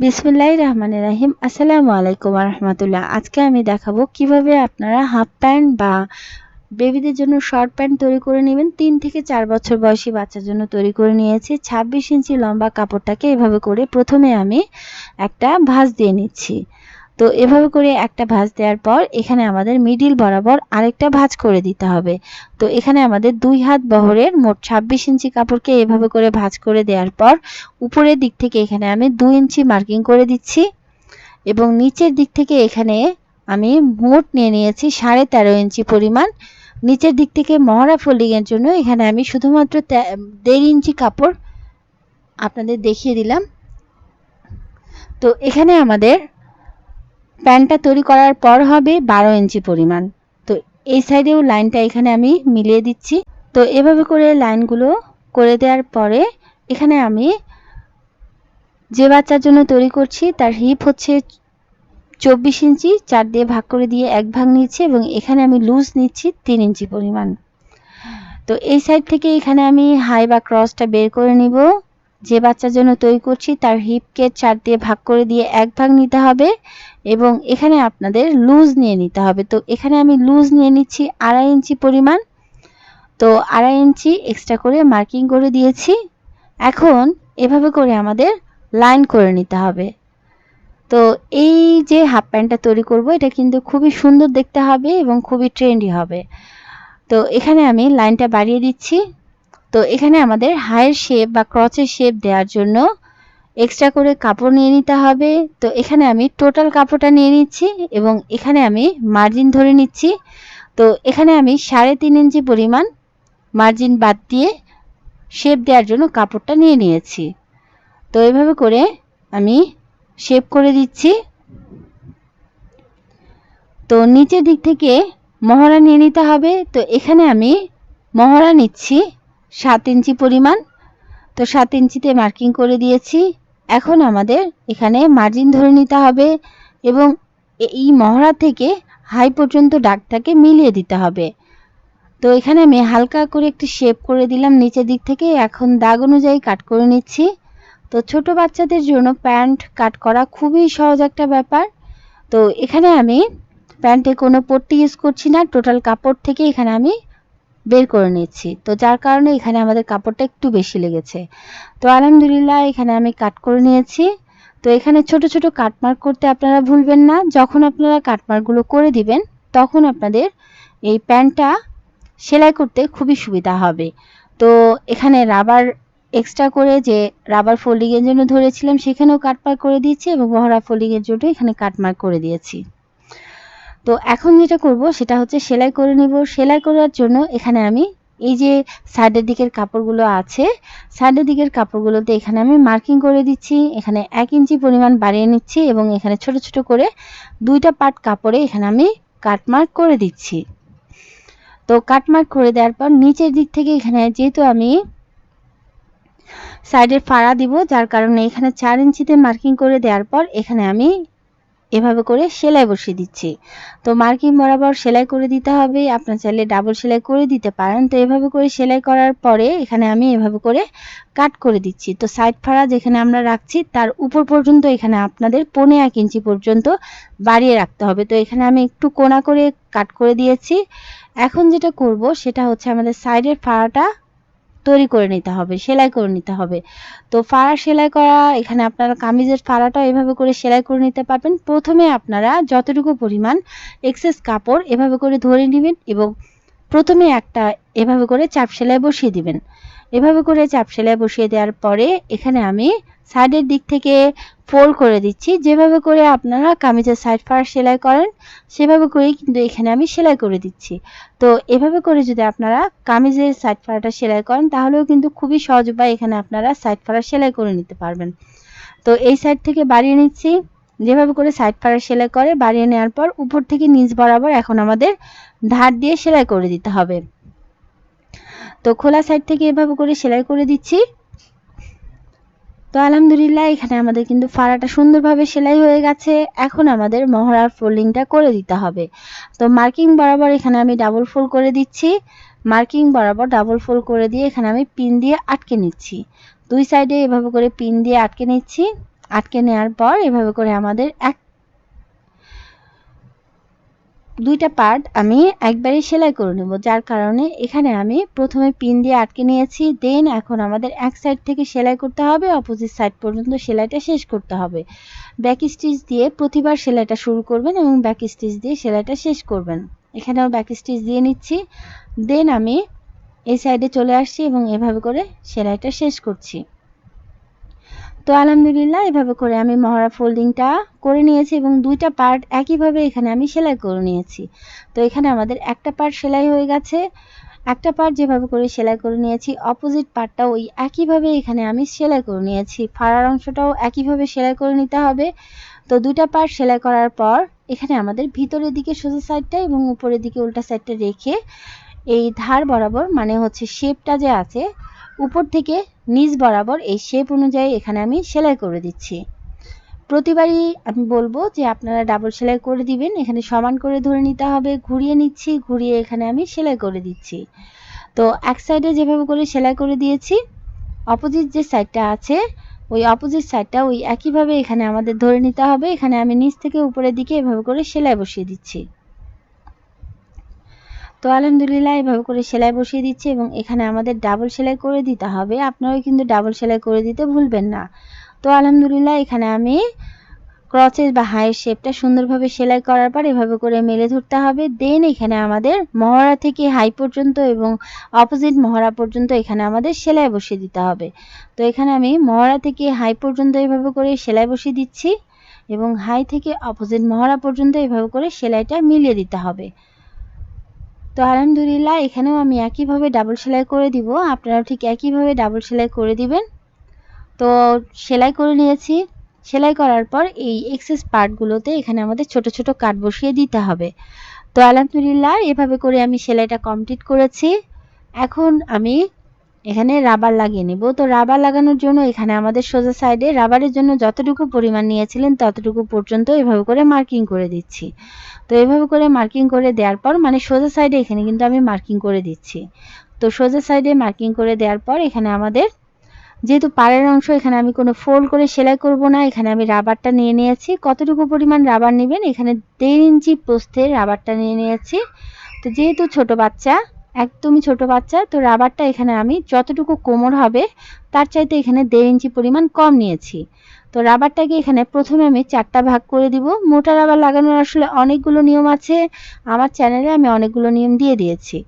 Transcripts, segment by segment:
বিসমুল্লাহ রহমান রাহিম। আসসালামু আলাইকুম রহমতুল্লাহ আজকে আমি দেখাবো কীভাবে আপনারা হাফ প্যান্ট বা বেবিদের জন্য শর্ট প্যান্ট তৈরি করে নেবেন। তিন থেকে চার বছর বয়সী বাচ্চার জন্য তৈরি করে নিয়েছি। ছাব্বিশ ইঞ্চি লম্বা কাপড়টাকে এভাবে করে প্রথমে আমি একটা ভাঁজ দিয়ে নিচ্ছি। তো এভাবে করে একটা ভাঁজ দেওয়ার পর এখানে আমাদের মিডিল বরাবর আরেকটা ভাঁজ করে দিতে হবে। তো এখানে আমাদের দুই হাত বহরের মোট ছাব্বিশ ইঞ্চি কাপড়কে এভাবে করে ভাঁজ করে দেওয়ার পর উপরের দিক থেকে এখানে আমি দুই ইঞ্চি মার্কিং করে দিচ্ছি এবং নিচের দিক থেকে এখানে আমি মোট নিয়ে নিয়েছি সাড়ে তেরো ইঞ্চি পরিমাণ। নিচের দিক থেকে মহড়া ফোল্ডিংয়ের জন্য এখানে আমি শুধুমাত্র দেড় ইঞ্চি কাপড় আপনাদের দেখিয়ে দিলাম। তো এখানে আমাদের প্যান্টটা তৈরি করার পর হবে বারো ইঞ্চি পরিমাণ। তো এই সাইডেও লাইনটা এখানে আমি মিলিয়ে দিচ্ছি। তো এভাবে করে লাইনগুলো করে দেওয়ার পরে এখানে আমি যে বাচ্চার জন্য তৈরি করছি তার হিপ হচ্ছে চব্বিশ ইঞ্চি, চার দিয়ে ভাগ করে দিয়ে এক ভাগ নিচ্ছি এবং এখানে আমি লুজ নিচ্ছি তিন ইঞ্চি পরিমাণ। তো এই সাইড থেকে এখানে আমি হাই বা ক্রসটা বের করে নিব। যে বাচ্চার জন্য তৈরি করছি, তার হিপকে চার দিয়ে ভাগ করে দিয়ে এক ভাগ নিতে হবে এবং এখানে আপনাদের লুজ নিয়ে নিতে হবে। তো এখানে আমি লুজ নিয়ে নিচ্ছি আড়াই ইঞ্চি পরিমাণ। তো আড়াই ইঞ্চি এক্সট্রা করে মার্কিং করে দিয়েছি। এখন এভাবে করে আমাদের লাইন করে নিতে হবে। তো এই যে হাফ প্যান্টটা তৈরি করব, এটা কিন্তু খুবই সুন্দর দেখতে হবে এবং খুবই ট্রেন্ডি হবে। তো এখানে আমি লাইনটা বাড়িয়ে দিচ্ছি। তো এখানে আমাদের হায়ের শেপ বা ক্রচের শেপ দেওয়ার জন্য এক্সট্রা করে কাপড় নিয়ে নিতে হবে। তো এখানে আমি টোটাল কাপড়টা নিয়ে নিচ্ছি এবং এখানে আমি মার্জিন ধরে নিচ্ছি। তো এখানে আমি সাড়ে তিন ইঞ্চি পরিমাণ মার্জিন বাদ দিয়ে শেপ দেওয়ার জন্য কাপড়টা নিয়ে নিয়েছি। তো এভাবে করে আমি শেপ করে দিচ্ছি। তো নিচের দিক থেকে মহড়া নিয়ে নিতে হবে। তো এখানে আমি মহড়া নিচ্ছি। সাত ইঞ্চি পরিমাণ। তো সাত ইঞ্চিতে মার্কিং করে দিয়েছি। এখন আমাদের এখানে মার্জিন ধরে নিতে হবে এবং এই মহড়া থেকে হাই পর্যন্ত ডাকটাকে মিলিয়ে দিতে হবে। তো এখানে আমি হালকা করে একটি শেপ করে দিলাম নিচের দিক থেকে। এখন দাগ অনুযায়ী কাট করে নিচ্ছি। তো ছোট বাচ্চাদের জন্য প্যান্ট কাট করা খুবই সহজ একটা ব্যাপার। তো এখানে আমি প্যান্টে কোনো পট্টি ইউজ করছি না। টোটাল কাপড় থেকে এখানে আমি বের করে নিচ্ছি তো যার কারণে এখানে আমাদের কাপড়টা একটু বেশি লেগেছে। তো আলহামদুলিল্লাহ এখানে আমি কাট করে নিয়েছি। তো এখানে ছোট ছোট কাটমার্ক করতে আপনারা ভুলবেন না। যখন আপনারা কাটমার্কগুলো করে দিবেন, তখন আপনাদের এই প্যান্টটা সেলাই করতে খুবই সুবিধা হবে। তো এখানে রাবার এক্সট্রা করে যে রাবার ফোল্ডিংয়ের জন্য ধরেছিলাম, সেখানেও কাটমার্ক করে দিয়েছি এবং বহরা ফোল্ডিংয়ের জন্য এখানে কাটমার্ক করে দিয়েছি। তো এখন যেটা করব সেটা হচ্ছে সেলাই করে নিব। সেলাই করার জন্য এখানে আমি এই যে সাইডের দিকের কাপড়গুলো আছে সাইডের দিকের কাপড়গুলোতে এখানে আমি মার্কিং করে দিচ্ছি। এখানে এক ইঞ্চি পরিমাণ বাড়িয়ে নিচ্ছি এবং এখানে ছোট ছোট করে দুইটা পার্ট কাপড়ে এখানে আমি কাটমার্ক করে দিচ্ছি। তো কাটমার্ক করে দেওয়ার পর নিচের দিক থেকে এখানে যেহেতু আমি সাইডের ফাড়া দিব, যার কারণে এখানে চার ইঞ্চিতে মার্কিং করে দেওয়ার পর এখানে আমি এভাবে করে সেলাই বসিয়ে দিচ্ছি। তো মার্কিং বরাবর সেলাই করে দিতে হবে। আপনার চাইলে ডাবল সেলাই করে দিতে পারেন। তো এভাবে করে সেলাই করার পরে এখানে আমি এভাবে করে কাট করে দিচ্ছি। তো সাইড ফাড়া যেখানে আমরা রাখছি, তার উপর পর্যন্ত এখানে আপনাদের পনে এক ইঞ্চি পর্যন্ত বাড়িয়ে রাখতে হবে। তো এখানে আমি একটু কোনা করে কাট করে দিয়েছি। এখন যেটা করব, সেটা হচ্ছে আমাদের সাইডের ফাড়াটা তৈরি করে নিতে হবে, সেলাই করে নিতে হবে। তো ফাড়া সেলাই করা, এখানে আপনারা কামিজের ফাড়াটাও এভাবে করে সেলাই করে নিতে পারবেন। প্রথমে আপনারা যতটুকু পরিমাণ এক্সেস কাপড় এভাবে করে ধরে নেবেন এবং প্রথমে একটা এভাবে করে চাপ সেলাই বসিয়ে দিবেন। এভাবে করে চাপ সেলাই বসিয়ে দেওয়ার পরে এখানে আমি সাইডের দিক থেকে ফোল্ড করে দিচ্ছি। যেভাবে করে আপনারা কামিজের সাইড ফার সেলাই করেন, সেভাবে করেই কিন্তু এখানে আমি সেলাই করে দিচ্ছি। তো এভাবে করে যদি আপনারা কামিজের সাইড ফাড়াটা সেলাই করেন, তাহলেও কিন্তু খুবই সহজ উপায় এখানে আপনারা সাইড ফাড়া সেলাই করে নিতে পারবেন। তো এই সাইড থেকে বাড়িয়ে নিচ্ছি। যেভাবে করে সাইড ফাড়া সেলাই করে, বাড়িয়ে নেওয়ার পর উপর থেকে নিচ বরাবর এখন আমাদের ধার দিয়ে সেলাই করে দিতে হবে। তো খোলা সাইড থেকে এভাবে করে সেলাই করে দিচ্ছি। তো আলহামদুলিল্লাহ, এখানে আমাদের কিন্তু ফাড়াটা সুন্দরভাবে সেলাই হয়ে গেছে। এখন আমাদের মহড়ার ফোল্ডিংটা করে দিতে হবে। তো মার্কিং বরাবর এখানে আমি ডাবল ফোল্ড করে দিচ্ছি। মার্কিং বরাবর ডাবল ফোল্ড করে দিয়ে এখানে আমি পিন দিয়ে আটকে নিচ্ছি। দুই সাইডে এভাবে করে পিন দিয়ে আটকে নিচ্ছি। আটকে নেওয়ার পর এভাবে করে আমাদের এক দুইটা পার্ট আমি একবারে সেলাই করে নেব, যার কারণে এখানে আমি প্রথমে পিন দিয়ে আটকে নিয়েছি দেন এখন আমাদের এক সাইড থেকে সেলাই করতে হবে অপোজিট সাইড পর্যন্ত সেলাইটা শেষ করতে হবে। ব্যাক স্টিচ দিয়ে প্রতিবার সেলাইটা শুরু করবেন এবং ব্যাক স্টিচ দিয়ে সেলাইটা শেষ করবেন। এখানেও ব্যাক স্টিচ দিয়ে নিচ্ছি দেন আমি এই সাইডে চলে আসছি এবং এভাবে করে সেলাইটা শেষ করছি। তো আলহামদুলিল্লাহ, এভাবে করে আমি মহড়া ফোল্ডিংটা করে নিয়েছি এবং দুইটা পার্ট একইভাবে এখানে আমি সেলাই করে নিয়েছি। তো এখানে আমাদের একটা পার্ট সেলাই হয়ে গেছে। একটা পার্ট যেভাবে করে সেলাই করে নিয়েছি অপোজিট পার্টটা ওই একইভাবে এখানে আমি সেলাই করে নিয়েছি। ফাড়ার অংশটাও একইভাবে সেলাই করে নিতে হবে। তো দুটা পার্ট সেলাই করার পর এখানে আমাদের ভিতরের দিকে সোজা সাইডটা এবং উপরের দিকে উল্টা সাইডটা রেখে এই ধার বরাবর মানে হচ্ছে শেপটা যে আছে উপর থেকে নিচ বরাবর এই শেপ অনুযায়ী এখানে আমি সেলাই করে দিচ্ছি। প্রতিবারই আমি বলব যে আপনারা ডাবল সেলাই করে দিবেন, এখানে সমান করে ধরে নিতে হবে, ঘুরিয়ে নিচ্ছি, ঘুরিয়ে এখানে আমি সেলাই করে দিচ্ছি। তো এক সাইডে যেভাবে করে সেলাই করে দিয়েছি অপোজিট যে সাইডটা আছে, ওই অপোজিট সাইডটা ওই একইভাবে এখানে আমাদের ধরে নিতে হবে, এখানে আমি নিচ থেকে উপরের দিকে এভাবে করে সেলাই বসিয়ে দিচ্ছি। তো আলহামদুলিল্লাহ, এভাবে করে সেলাই বসিয়ে দিচ্ছি এবং এখানে আমাদের ডাবল সেলাই করে দিতে হবে। আপনারাও কিন্তু ডাবল সেলাই করে দিতে ভুলবেন না। তো আলহামদুলিল্লাহ, এখানে আমি ক্রচের বা হাইয়ের শেপটা সুন্দরভাবে সেলাই করার পর এভাবে করে মেলে ধরতে হবে। দেন এখানে আমাদের মহড়া থেকে হাই পর্যন্ত এবং অপোজিট মহড়া পর্যন্ত এখানে আমাদের সেলাই বসিয়ে দিতে হবে। তো এখানে আমি মহড়া থেকে হাই পর্যন্ত এভাবে করে সেলাই বসিয়ে দিচ্ছি এবং হাই থেকে অপোজিট মহড়া পর্যন্ত এভাবে করে সেলাইটা মিলিয়ে দিতে হবে। তো আলহামদুলিল্লাহ, এখানেও আমি একইভাবে ডাবল সেলাই করে দিব। আপনারাও ঠিক একইভাবে ডাবল সেলাই করে দিবেন। তো সেলাই করে নিয়েছি। সেলাই করার পর এই এক্সেস পার্টগুলোতে এখানে আমাদের ছোট ছোট কাট বসিয়ে দিতে হবে। তো আলহামদুলিল্লাহ, এভাবে করে আমি সেলাইটা কমপ্লিট করেছি। এখন আমি এখানে রাবার লাগিয়ে নেব। তো রাবার লাগানোর জন্য এখানে আমাদের সোজা সাইডে রাবারের জন্য যতটুকু পরিমাণ নিয়েছিলেন ততটুকু পর্যন্ত এভাবে করে মার্কিং করে দিচ্ছি। তো এভাবে করে মার্কিং করে দেওয়ার পর মানে সোজা সাইডে এখানে কিন্তু আমি মার্কিং করে দিচ্ছি। তো সোজা সাইডে মার্কিং করে দেওয়ার পর এখানে আমাদের যেহেতু পাড়ের অংশ, এখানে আমি কোনো ফোল্ড করে সেলাই করব না। এখানে আমি রাবারটা নিয়ে নিয়েছি। কতটুকু পরিমাণ রাবার নেবেন? এখানে দেড় ইঞ্চি প্রস্থের রাবারটা নিয়ে নিয়েছি। তো যেহেতু ছোট বাচ্চা একদমই ছোট বাচ্চা, তো রাবারটা এখানে আমি যতটুকু কোমর হবে, তার চাইতে এখানে দেড় ইঞ্চি পরিমাণ কম নিয়েছি। তো রাবারটাকে এখানে প্রথমে আমি চারটা ভাগ করে দিব। মোটা রাবার লাগানোর আসলে অনেকগুলো নিয়ম আছে। আমার চ্যানেলে আমি অনেকগুলো নিয়ম দিয়ে দিয়েছি।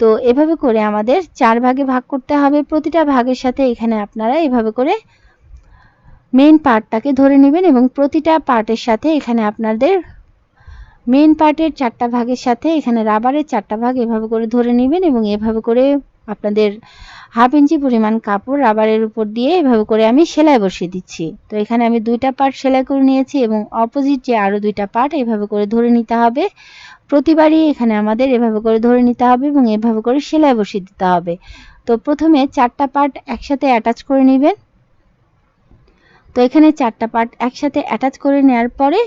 তো এভাবে করে আমাদের চার ভাগে ভাগ করতে হবে। প্রতিটা ভাগের সাথে এখানে আপনারা এভাবে করে মেন পার্টটাকে ধরে নেবেন এবং প্রতিটা পার্টের সাথে এখানে আপনাদের মেন পার্টের চারটা ভাগের সাথে এখানে রাবারের চারটা ভাগ এভাবে করে ধরে নেবেন এবং এভাবে করে আপনাদের হাফ ইঞ্চি পরিমাণ কাপড় রাবারের উপর দিয়ে এভাবে করে আমি সেলাই বসিয়ে দিচ্ছি। তো এখানে আমি দুইটা পার্ট সেলাই করে নিয়েছি এবং অপোজিট যে আরও দুইটা পার্ট এভাবে করে ধরে নিতে হবে। প্রতিবারই এখানে আমাদের এভাবে করে ধরে নিতে হবে এবং এভাবে করে সেলাই বসিয়ে দিতে হবে। তো প্রথমে চারটা পার্ট একসাথে অ্যাটাচ করে নেবেন। তো এখানে চারটা পার্ট একসাথে অ্যাটাচ করে নেওয়ার পরে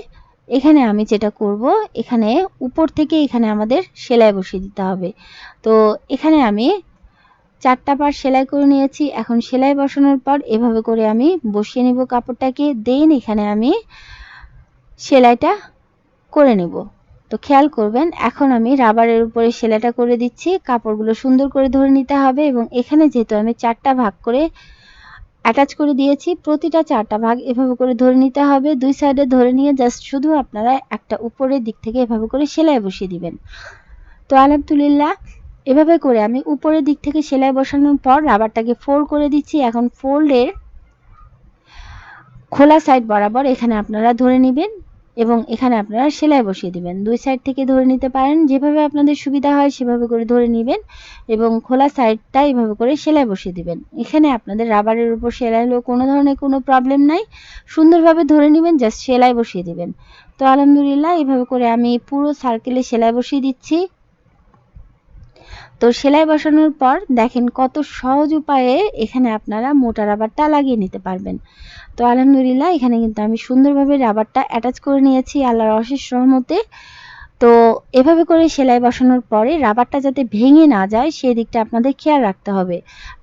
এখানে আমি যেটা করব, এখানে উপর থেকে এখানে আমাদের সেলাই বসিয়ে দিতে হবে। তো এখানে আমি চারটা পার সেলাই করে নিয়েছি। এখন সেলাই বসানোর পর এভাবে করে আমি বসিয়ে নেব কাপড়টাকে। দেন এখানে আমি সেলাইটা করে নেব। তো খেয়াল করবেন, এখন আমি রাবারের উপরে সেলাইটা করে দিচ্ছি। কাপড়গুলো সুন্দর করে ধরে নিতে হবে এবং এখানে যেহেতু আমি চারটা ভাগ করে অ্যাটাচ করে দিয়েছি, প্রতিটা চারটা ভাগ এভাবে করে ধরে নিতে হবে। দুই সাইডে ধরে নিয়ে জাস্ট শুধু আপনারা একটা উপরের দিক থেকে এভাবে করে সেলাই বসিয়ে দিবেন। তো আলহামদুলিল্লাহ, এভাবে করে আমি উপরের দিক থেকে সেলাই বসানোর পর রাবারটাকে ফোল্ড করে দিচ্ছি। এখন ফোল্ডের খোলা সাইড বরাবর এখানে আপনারা ধরে নেবেন। এবং এখানে আপনারা সেলাই বসিয়ে দিবেন। দুই সাইড থেকে ধরে নিতে পারেন। যেভাবে আপনাদের সুবিধা হয় সেভাবে করে ধরে নেবেন এবং খোলা সাইডটা এইভাবে করে সেলাই বসিয়ে দিবেন। এখানে আপনাদের রাবারের উপর সেলাই হলেও কোনো ধরনের কোনো প্রবলেম নাই। সুন্দরভাবে ধরে নেবেন জাস্ট সেলাই বসিয়ে দিবেন। তো আলহামদুলিল্লাহ এইভাবে করে আমি পুরো সার্কেলে সেলাই বসিয়ে দিচ্ছি। তো সেলাই বসানোর পর দেখেন কত সহজ উপায়ে এখানে আপনারা মোটা রাবারটা লাগিয়ে নিতে পারবেন। তো আলহামদুলিল্লাহ এখানে কিন্তু আমি সুন্দরভাবে রাবারটা অ্যাটাচ করে নিয়েছি আল্লাহর অশেষ রহমতে। তো এভাবে করে সেলাই বসানোর পরে রাবারটা যাতে ভেঙে না যায় সেই দিকটা আপনাদের খেয়াল রাখতে হবে।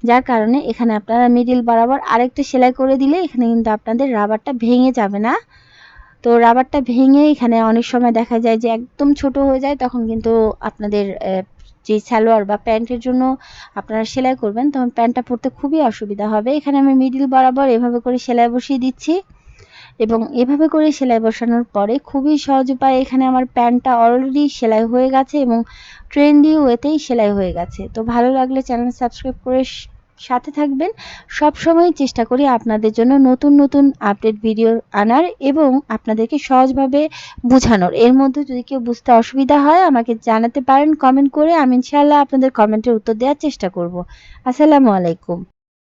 যার কারণে এখানে আপনারা মিডিল বরাবর আরেকটা সেলাই করে দিলে এখানে কিন্তু আপনাদের রাবারটা ভেঙে যাবে না। তো রাবারটা ভেঙে এখানে অনেক সময় দেখা যায় যে একদম ছোট হয়ে যায় তখন কিন্তু আপনাদের যে সালোয়ার বা প্যান্টের জন্য আপনারা সেলাই করবেন, তখন প্যান্টটা পরতে খুবই অসুবিধা হবে। এখানে আমি মিডিল বরাবর এভাবে করে সেলাই বসিয়ে দিচ্ছি এবং এভাবে করে সেলাই বসানোর পরে খুবই সহজ উপায়ে, এখানে আমার প্যান্টটা অলরেডি সেলাই হয়ে গেছে এবং ট্রেন্ডি ওয়েতেই সেলাই হয়ে গেছে। তো ভালো লাগলে চ্যানেল সাবস্ক্রাইব করে সাথে থাকবেন। সব সময় চেষ্টা করি আপনাদের জন্য নতুন নতুন আপডেট ভিডিও আনার এবং আপনাদেরকে সহজভাবে বোঝানোর। এর মধ্যে যদি কেউ বুঝতে অসুবিধা হয়, আমাকে জানাতে পারেন কমেন্ট করে আমি ইনশাল্লাহ আপনাদের কমেন্টের উত্তর দেওয়ার চেষ্টা করব। আসসালামু আলাইকুম।